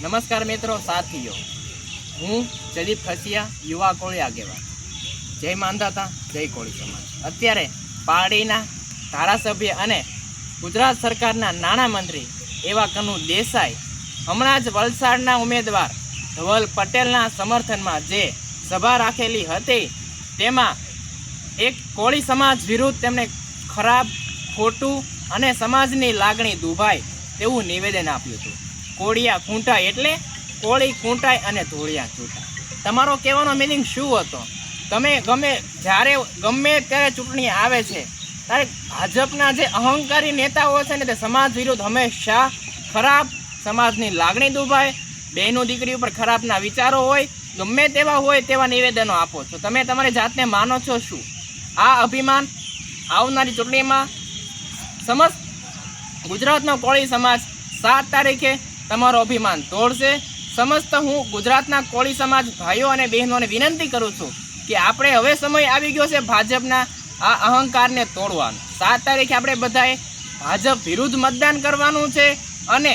નમસ્કાર મિત્રો, સાથીઓ. હું જદીપ ખસિયા, યુવા કોળી આગેવાન. જય માંધાતા જય કોળી સમાજ. અત્યારે પારડીના ધારાસભ્ય અને ગુજરાત સરકારના નાણામંત્રી એવા કનુ દેસાઈ હમણાં જ વલસાડના ઉમેદવાર ધવલ પટેલના સમર્થનમાં જે સભા રાખેલી હતી, તેમાં એક કોળી સમાજ વિરુદ્ધ તેમણે ખરાબ, ખોટું અને સમાજની લાગણી દુભાય તેવું નિવેદન આપ્યું હતું. કોળિયા ખૂંટાય એટલે કોળી ખૂંટાય અને ધોળિયા ચૂંટાય તમારો કહેવાનો મિનિંગ શું હતો? તમે ગમે જ્યારે ગમે ત્યારે ચૂંટણી આવે છે, ત્યારે ભાજપના જે અહંકારી નેતાઓ છે ને તે સમાજ વિરુદ્ધ હંમેશા ખરાબ સમાજની લાગણી દુભાય બહેનો દીકરી ઉપર ખરાબના વિચારો હોય, ગમે તેવા હોય તેવા નિવેદનો આપો છો. તમે તમારી જાતને માનો છો શું? આ અભિમાન આવનારી ચૂંટણીમાં સમસ્ત ગુજરાતનો કોળી સમાજ સાત તારીખે તમારો અભિમાન તોડશે. સમસ્ત હું ગુજરાતના કોળી સમાજ ભાઈઓ અને બહેનોને વિનંતી કરું છું કે આપણે હવે સમય આવી ગયો છે ભાજપના આ અહંકારને તોડવાનો. સાત તારીખે આપણે બધાએ ભાજપ વિરુદ્ધ મતદાન કરવાનું છે અને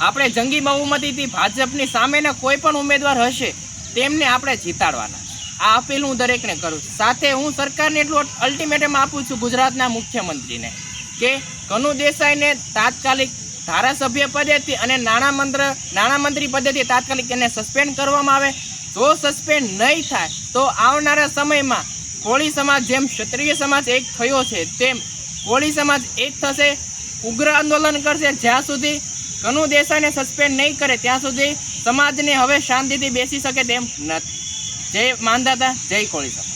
આપણે જંગી બહુમતીથી ભાજપની સામેના કોઈ પણ ઉમેદવાર હશે તેમને આપણે જીતાડવાના આ અપીલ હું દરેકને કરું છું. સાથે હું સરકારને એટલું અલ્ટિમેટમ આપું છું ગુજરાતના મુખ્યમંત્રીને કે કનુ દેસાઈને તાત્કાલિક ધારાસભ્ય પદેથી અને નાણામંત્ર નાણામંત્રી પદેથી તાત્કાલિક એને સસ્પેન્ડ કરવામાં આવે. જો સસ્પેન્ડ નહીં થાય, તો આવનારા સમયમાં કોળી સમાજ જેમ ક્ષત્રિય સમાજ એક થયો છે, તેમ કોળી સમાજ એક થશે, ઉગ્ર આંદોલન કરશે. જ્યાં સુધી કનુ દેસાઈને સસ્પેન્ડ નહીં કરે, ત્યાં સુધી સમાજને હવે શાંતિથી બેસી શકે તેમ નથી. જય માનદાતા જય કોળી સમાજ.